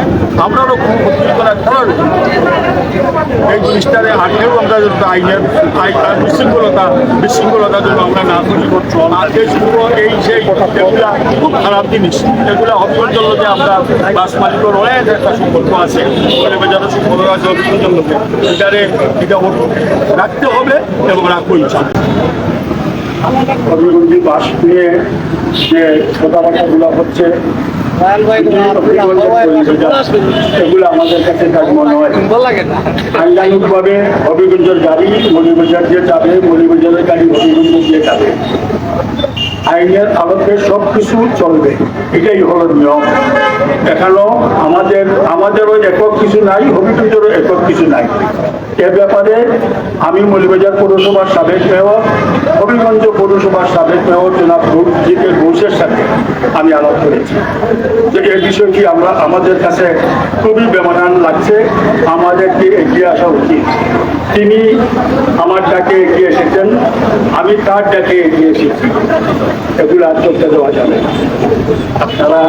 নাই আমরাও কোনো ক্ষতি করার এই জিনিসটারে আটকেও আমরা যদি আইনের আই- আইন বিশৃঙ্খলতা বিশৃঙ্খলতা যদি আমরা না করি। এই শুধু এই সেই এগুলা খুব খারাপ জিনিস, এগুলা অঞ্চল যে আমরা বাস মালিকের অনেক একটা সম্পর্ক আছে। যারা সম্পর্ক আছে লোকে এটারে এটা রাখতে হবে এবং রাখব ইনশাল্লাহ হবিগঞ্জি বাস নিয়ে যে কথাবার্তাগুলো হচ্ছে এগুলো আমাদের কাছে কাজ মনে হয় আইনানুগভাবে হবিগঞ্জের গাড়ি মলিবাজার যে যাবে মলিবাজারের গাড়ি হবিগঞ্জ যে যাবে আইনের আলোকে সব কিছু চলবে। এটাই হলো নিয়ম। এখানেও আমাদের, আমাদেরও একক কিছু নাই হবিগঞ্জেরও একক কিছু নাই। এ ব্যাপারে আমি মলিবাজার পৌরসভার সাবেক মেয়র, হবিগঞ্জ পৌরসভার সাবেক মেয়র জনাব জিকে ঘোষের সাথে আমি আলাপ করেছি। যে এই বিষয়টি আমরা, আমাদের কাছে খুবই বেমানান লাগছে, আমাদেরকে এগিয়ে আসা উচিত। তিনি আমার ডাকে এগিয়ে এসেছেন, আমি তার ডাকে এগিয়ে এসেছি। এগুলো আর চলতে দেওয়া যাবে। আপনারা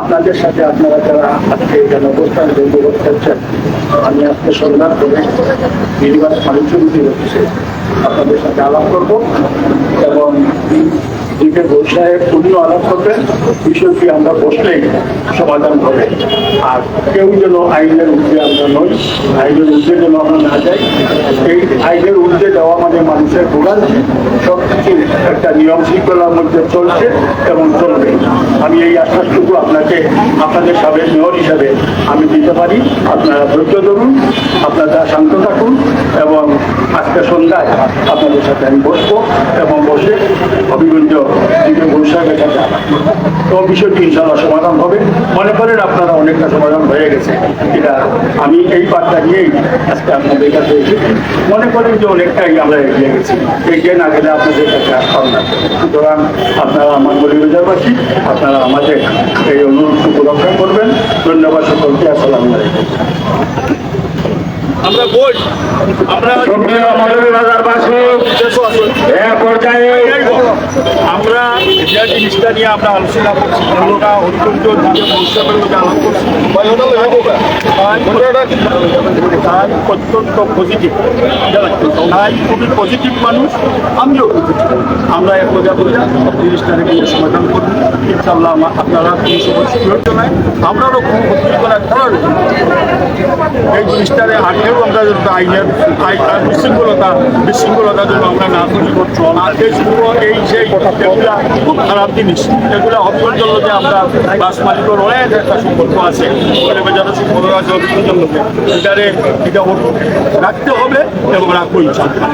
আপনাদের সাথে আপনারা যারা আজকে এখানে অবস্থান বন্ধুবোধ করছেন আমি আজকে সন্ধান করে নির্বাচ মানুষের হচ্ছে আপনাদের সাথে আলাপ করব এবং দিকে ব্যবসায় উনিও আলাপ করবেন বিষয়টি আমরা বসলেই সমাধান হবে। আর কেউ যেন আইনের ঊর্ধ্বে আমরা নই, আইনের ঊর্ধ্বে যেন আমরা না যাই, এই আইনের ঊর্ধ্বে যাওয়া মানে মানুষের ভোগান্তি সব কিছু একটা নিয়ম শৃঙ্খলার মধ্যে চলছে এবং চলবে। আমি এই আশ্বাসটুকু আপনাকে, আপনাদের সাবেক মেয়র হিসাবে আমি দিতে পারি। আপনারা ধৈর্য ধরুন, আপনারা শান্ত থাকুন এবং আজকে সন্ধ্যায় আপনাদের সাথে আমি বসবো এবং বসে অভিগঞ্জ বৈশাখের সাথে তো বিষয়টি ইনশাল্লাহ সমাধান হবে। মনে করেন আপনারা অনেকটা সমাধান হয়ে গেছে। এটা আমি এই বার্তা নিয়েই আজকে আপনাদের কাছে এসেছি। মনে করেন যে অনেকটাই আমরা এগিয়ে গেছি। এগিয়ে না গেলে আপনাদের কাছে আসতাম না। সুতরাং আপনারা আমার পরিবেশবাসী আপনারা আমাদের এই অনুরোধটুকু রক্ষা করবেন। ধন্যবাদ সকলকে। আসসালামু আলাইকুম আমরা পর্যায়ে আমরা যে জিনিসটা নিয়ে আমরা আলোচনা করছি আমরা অত্যন্ত নিজের ভবিষ্যতের মধ্যে আলাপ করছি। অত্যন্ত পজিটিভ তাই খুবই পজিটিভ মানুষ, আমিও আমরা এক মজা করে জিনিসটাকে নিয়ে সমাধান করব। ইনশাল্লাহ আপনারা কোনো সমস্যা প্রয়োজন নাই আমরাও কোনো ক্ষতি করার এই জিনিসটারে আগেও আমরা যদি আইনের আই- আইন বিশৃঙ্খলতা বিশৃঙ্খলতা যদি আমরা না করি। আর এই সেই এগুলা খুব খারাপ জিনিস। এগুলা অঞ্চল যে আমরা বাস মালিকের অনেক একটা সম্পর্ক আছে। যারা সম্পর্ক আছে এটা রাখতে হবে এবং রাখব ইনশাল্লাহ